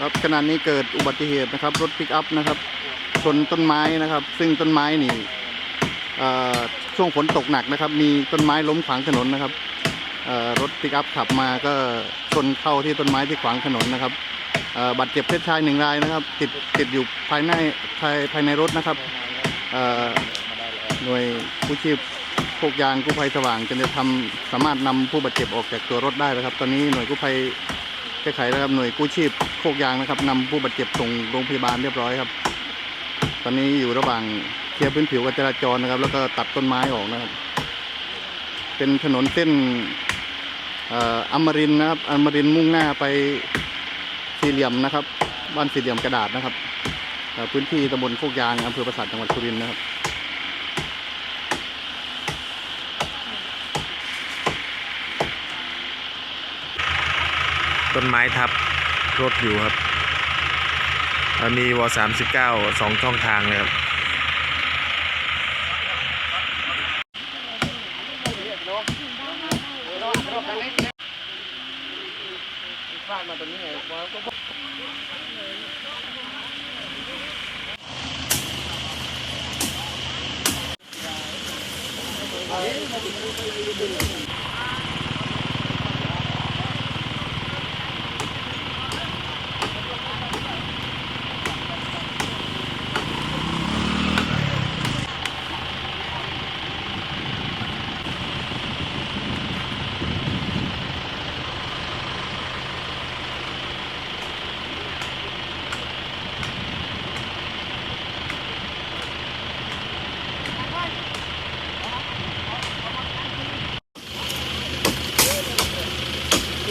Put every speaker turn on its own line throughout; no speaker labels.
ครับขณะนี้เกิดอุบัติเหตุนะครับ รถปิกอัพนะครับชนต้นไม้นะครับ ซึ่งต้นไม้นี่ช่วงฝนตกหนักนะครับ มีต้นไม้ล้มขวางถนนนะครับรถปิกอัพขับมาก็ชนเข้าที่ต้นไม้ที่ขวางถนนนะครับบาดเจ็บเพศชายหนึ่งรายนะครับ ติดติดอยู่ภายในภายภายในรถนะครับหน่วยกู้ชีพโคกยางกู้ภัยสว่างจะทำสามารถนำผู้บาดเจ็บออกจากตัวรถได้นะครับ ตอนนี้หน่วยกู้ภัย ก้ไขแล้วครับหน่วยกู้ชีพโคกยางนะครับนำผู้บาดเจ็บส่งโรงพยาบาลเรียบร้อยครับ ตอนนี้อยู่ระหว่างเคลียร์พื้นผิวการจราจรนะครับ แล้วก็ตัดต้นไม้ออกนะครับ เป็นถนนเส้นอ่ออมรินนะครับอมรินมุ่งหน้าไปสี่เหลี่ยมนะครับ บ้านสี่เหลี่ยมกระดาษนะครับพื้นที่ตำบลโคกยางอำเภอปราสาทจังหวัดสุรินทร์นะครับ
ต้นไม้ทับรถอยู่ครับ มีวสามสิบเก้าสองช่องทางเลยครับ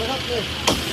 it up there.